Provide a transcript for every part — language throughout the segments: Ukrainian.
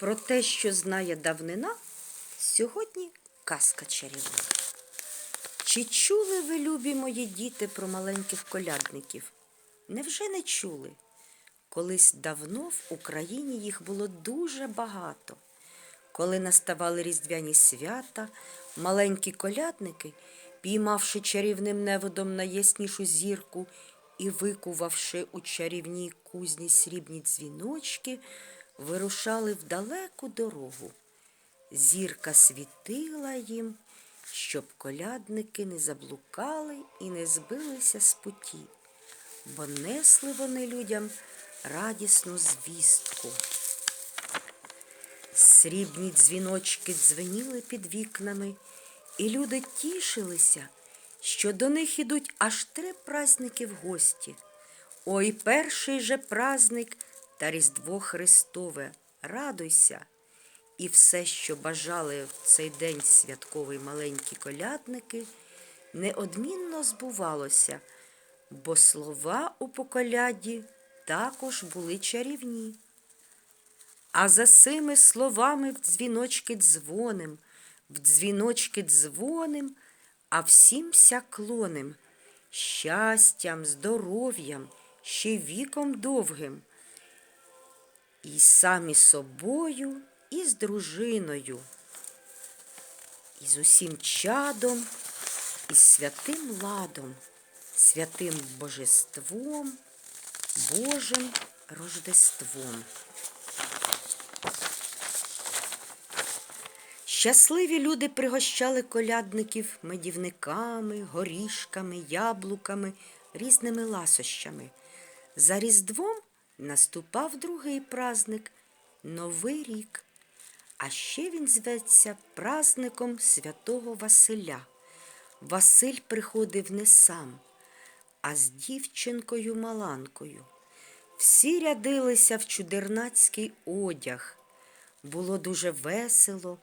Про те, що знає давнина, сьогодні казка чарівна. Чи чули ви, любі мої діти, про маленьких колядників? Невже не чули? Колись давно в Україні їх було дуже багато. Коли наставали різдвяні свята, маленькі колядники, піймавши чарівним неводом найяснішу зірку і викувавши у чарівній кузні срібні дзвіночки, вирушали в далеку дорогу. Зірка світила їм, щоб колядники не заблукали і не збилися з путі, бо несли вони людям радісну звістку. Срібні дзвіночки дзвеніли під вікнами, і люди тішилися, що до них ідуть аж три праздники в гості. Ой, перший же праздник та Різдво Христове, радуйся! І все, що бажали в цей день святковий маленькі колядники, неодмінно збувалося, бо слова у поколяді також були чарівні. А за сими словами в дзвіночки дзвоним, в дзвіночки дзвоним, а всім ся клоним, щастям, здоров'ям, ще віком довгим. І самі собою, і з дружиною, і з усім чадом, і з святим ладом, святим божеством, Божим Рождеством. Щасливі люди пригощали колядників медівниками, горішками, яблуками, різними ласощами. За Різдвом наступав другий праздник Новий рік. А ще він зветься праздником святого Василя. Василь приходив не сам, а з дівчинкою Маланкою. Всі рядилися в чудернацький одяг. Було дуже весело,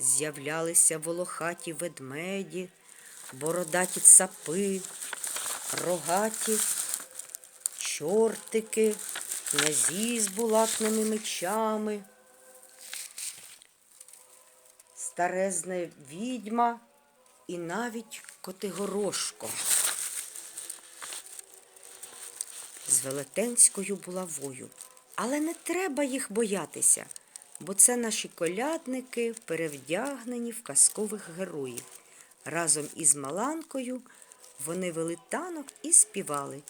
з'являлися волохаті ведмеді, бородаті цапи, рогаті чортики, князі з булатними мечами, старезна відьма і навіть Котигорошко. З велетенською булавою. Але не треба їх боятися, бо це наші колядники, перевдягнені в казкових героїв. Разом із Маланкою вони вели танок і співали.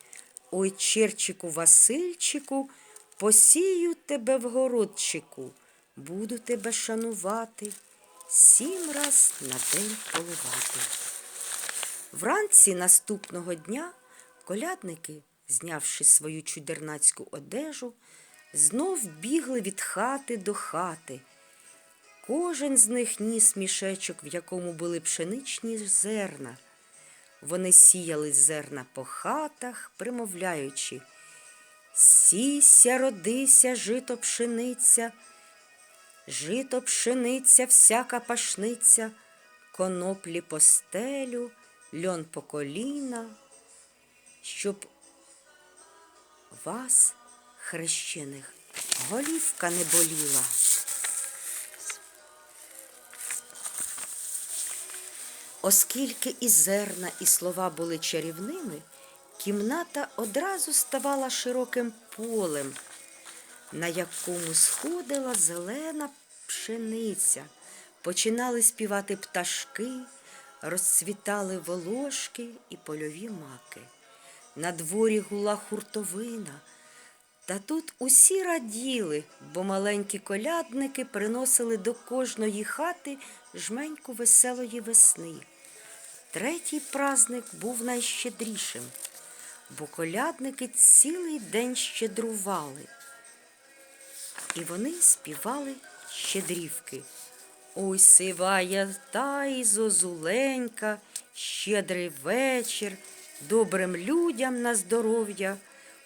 Ой, черчику Васильчику, посію тебе в городчику, буду тебе шанувати, сім раз на день поливати. Вранці наступного дня колядники, знявши свою чудернацьку одежу, знов бігли від хати до хати. Кожен з них ніс мішечок, в якому були пшеничні зерна. Вони сіяли зерна по хатах, примовляючи Сіся, родися, жито пшениця, жито пшениця, всяка пашниця, коноплі по стелю, льон по коліна, щоб вас, хрещених, голівка не боліла. Оскільки і зерна, і слова були чарівними, кімната одразу ставала широким полем, на якому сходила зелена пшениця, починали співати пташки, розцвітали волошки і польові маки. На дворі гула хуртовина. Та тут усі раділи, бо маленькі колядники приносили до кожної хати жменьку веселої весни. Третій праздник був найщедрішим, бо колядники цілий день щедрували. І вони співали щедрівки. Ой, сивая та й зозуленька, щедрий вечір, добрим людям на здоров'я,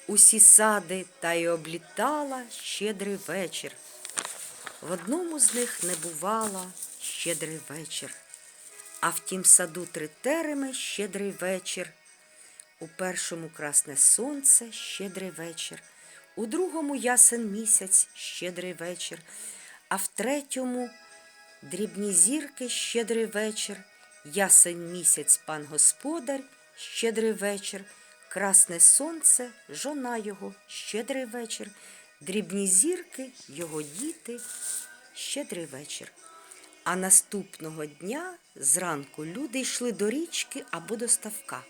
усі сади та й облітала щедрий вечір. В одному з них не бувала щедрий вечір, а в тім саду три тереми щедрий вечір. У першому красне сонце щедрий вечір, у другому ясен місяць щедрий вечір, а в третьому дрібні зірки, щедрий вечір, ясень місяць пан господар, щедрий вечір, красне сонце, жона його, щедрий вечір, дрібні зірки, його діти, щедрий вечір. А наступного дня зранку люди йшли до річки або до ставка.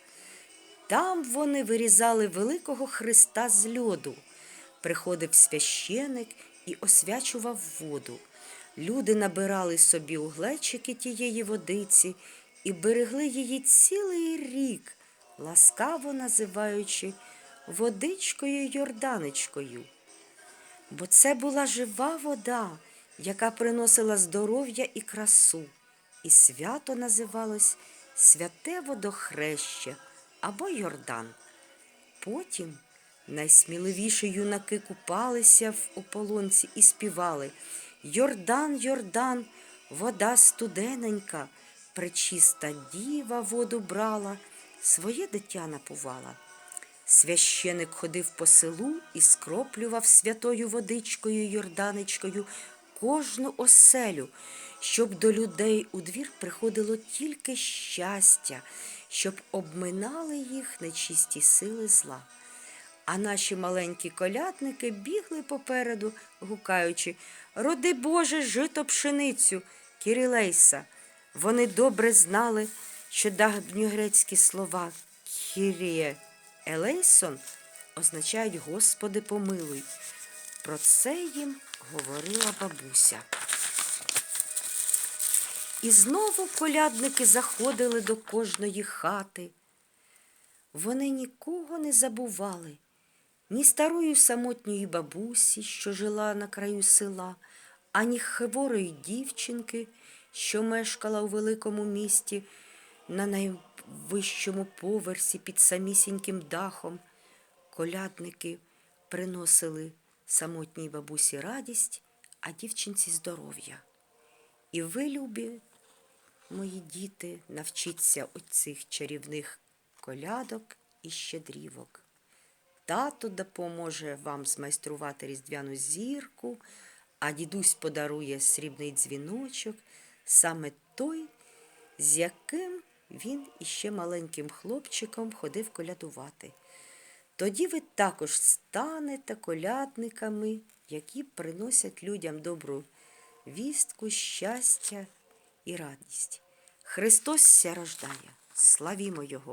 Там вони вирізали великого Христа з льоду. Приходив священик і освячував воду. Люди набирали собі у глечики тієї водиці і берегли її цілий рік, ласкаво називаючи водичкою Йорданичкою. Бо це була жива вода, яка приносила здоров'я і красу, і свято називалось Святе водохреще або Йордан. Потім найсміливіші юнаки купалися в ополонці і співали Йордан, Йордан, вода студененька, пречиста діва воду брала, своє дитя напувала. Священик ходив по селу і скроплював святою водичкою Йорданичкою кожну оселю, щоб до людей у двір приходило тільки щастя, щоб обминали їх нечисті сили зла. А наші маленькі колядники бігли попереду, гукаючи Роди Боже, жито пшеницю, Кірілейса. Вони добре знали, що давньогрецькі слова Кіріє Елейсон означають Господи помилуй. Про це їм говорила бабуся. І знову колядники заходили до кожної хати. Вони нікого не забували, ні старої самотньої бабусі, що жила на краю села, ані хворої дівчинки, що мешкала у великому місті на найвищому поверсі під самісіньким дахом. Колядники приносили самотній бабусі радість, а дівчинці здоров'я. І ви, любі, мої діти, навчіться оцих чарівних колядок і щедрівок. Тато допоможе вам змайструвати різдвяну зірку, а дідусь подарує срібний дзвіночок, саме той, з яким він іще маленьким хлопчиком ходив колядувати. Тоді ви також станете колядниками, які приносять людям добру вістку, щастя і радість. Христос ся рождає, славімо Його!